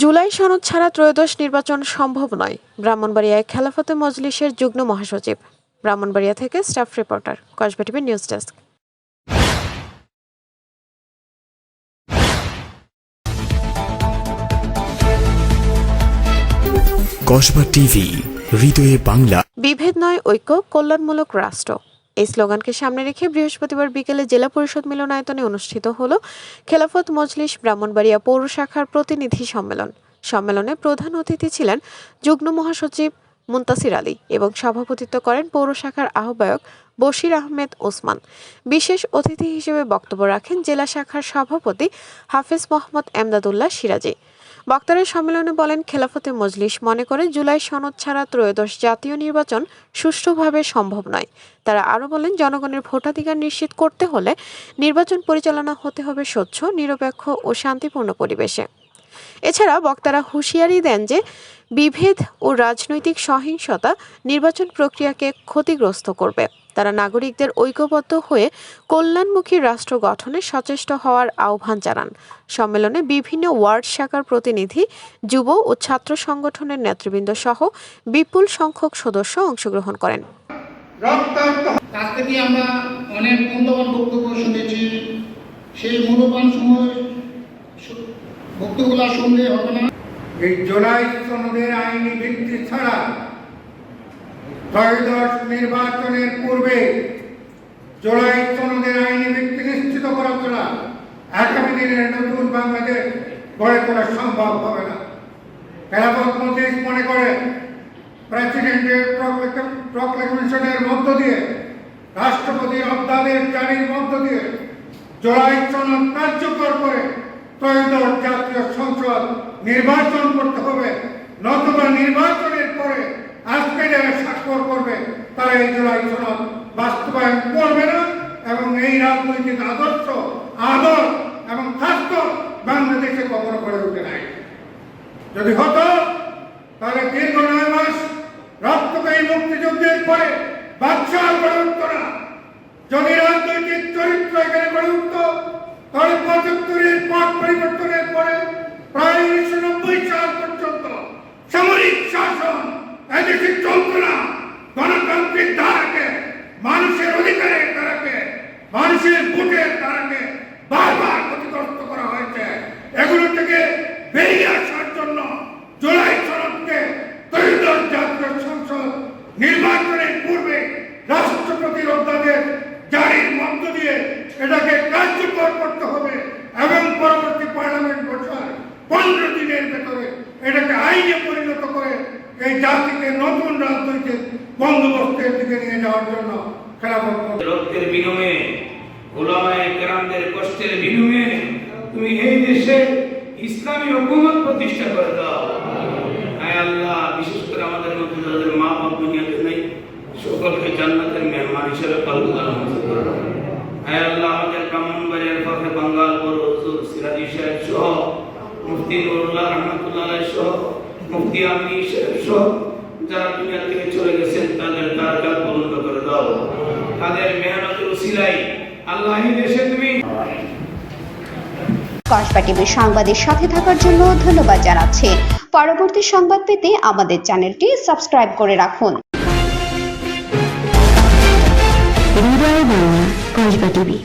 জুলাই সনদ ছাড়া ত্রয়োদশ নির্বাচন সম্ভব নয়। ব্রাহ্মণবাড়িয়ায় খেলাফতে মজলিসের যুগ্ম মহাসচিব। ব্রাহ্মণবাড়িয়া থেকে staff reporter Kasba TV news desk. Kasba TV হৃদয়ে বাংলা। বিভেদ নয় ঐক্য কল্যাণমূলক রাষ্ট্র। এই স্লোগানকে সামনে রেখে বৃহস্পতিবার বিকেলে জেলা পরিষদ মিলনায়তনে অনুষ্ঠিত হল খেলাফত মজলিস ব্রাহ্মণবাড়িয়া পৌর শাখার প্রতিনিধি সম্মেলন। সম্মেলনে প্রধান অতিথি ছিলেন যুগ্ম মহাসচিব মুন্তাসির আলী এবং সভাপতিত্ব করেন পৌর শাখার আহ্বায়ক বশির আহমেদ ওসমান। বিশেষ অতিথি হিসেবে বক্তব্য রাখেন জেলা শাখার সভাপতি হাফেজ মোহাম্মদ এমদাদুল্লাহ সিরাজি। বক্তারা সম্মেলনে বলেন, খেলাফতে মজলিস মনে করে জুলাই সনদ ছাড়া ত্রয়োদশ জাতীয় নির্বাচন সুষ্ঠুভাবে সম্ভব নয়। তারা আরও বলেন, জনগণের ভোটাধিকার নিশ্চিত করতে হলে নির্বাচন পরিচালনা হতে হবে স্বচ্ছ, নিরপেক্ষ ও শান্তিপূর্ণ পরিবেশে। এছাড়া বক্তারা হুঁশিয়ারি দেন যে, বিভেদ ও রাজনৈতিক সহিংসতা নির্বাচন প্রক্রিয়াকে ক্ষতিগ্রস্ত করবে। তারা নাগরিকদের ঐক্যবদ্ধ হয়ে কল্যাণমুখী রাষ্ট্র গঠনে সচেষ্ট হওয়ার আহ্বান জানান। সম্মেলনে বিভিন্ন ওয়ার্ড শাখার প্রতিনিধি যুব ও ছাত্র সংগঠনের নেতৃবৃন্দ সহ বিপুল সংখ্যক সদস্য অংশগ্রহণ করেন। আমরা অনেক মূল্যবান বক্তব্য শুনেছি। সেই মূল্যবান সময় বক্তব্যগুলো শুনলে হবে না। এই জুলাই আইনি ত্রয়োদশ নির্বাচনের পূর্বে জুলাই সনদের আইনি ভিত্তি নিশ্চিত করা ছাড়া আগামী দিনের নতুন বাংলাদেশ গড়ে তোলা সম্ভব হবে না। খেলাফত মজলিস মনে করে, প্রেসিডেন্টের প্রক্লেমেশনের মধ্য দিয়ে রাষ্ট্রপতির অধ্যাদেশ জারির মধ্য দিয়ে জুলাই সনদ কার্যকর করে ত্রয়োদশ জাতীয় সংসদ নির্বাচন করতে হবে। নতুবা যারা স্বাক্ষর করবে তারা এই জুলাই সনদ বাস্তবায়ন করবে না এবং এই রাজনৈতিক আদর্শ, আদর এবং স্বাস্থ্য বাংলাদেশে কখনো করে উঠে নাই। যদি হতো, তাহলে দীর্ঘ নয় মাস রক্তকায়ী মুক্তিযুদ্ধের পরে বাদশাহ গড়ে উঠত না। যদি রাজনৈতিক চরিত্র এখানে গড়ে নির্বাচনের পূর্বে রাষ্ট্রপতির অধ্যাদেশ জারির মধ্য দিয়ে এটাকে কার্যকর করতে হবে এবং পরবর্তী পার্লামেন্ট বছর পনেরো দিনের ভেতরে এটাকে আইনে পরিণত করে এই জাতিকে নতুন রাজনৈতিক বন্দোবস্তের দিকে নিয়ে যাওয়ার জন্য খেলাফত রক্তের বিনিময়ে, ওলামায়ে কেরামদের কষ্টের বিনিময়ে তুমি এই দেশে ইসলামী হুকুমত প্রতিষ্ঠা করে দাও। আল্লাহ, বিশেষ করে আমাদের মধ্যে সকলকে জান্নাতের মেহমান হিসেবে দাও আয় আল্লাহ, আমাদের পথে বাঙ্গাল বড় হুজুর সিরাজি সাহেব সহ, মুফতি নুরুল্লাহ রহমতুল্লাহ সহ, মুফতি আমিনী সাহেব সহ, যারা দুনিয়া থেকে চলে গেছেন, তাদের বন্ধ করে দাও। তাদের মেহনতের আল্লাহ দেশে তুমি। কসবা টিভির সাথে থাকার জন্য ধন্যবাদ জানাচ্ছি। পরবর্তী সংবাদ পেতে আমাদের চ্যানেলটি সাবস্ক্রাইব করে রাখুন। হৃদয় বাংলা কসবা টিভি।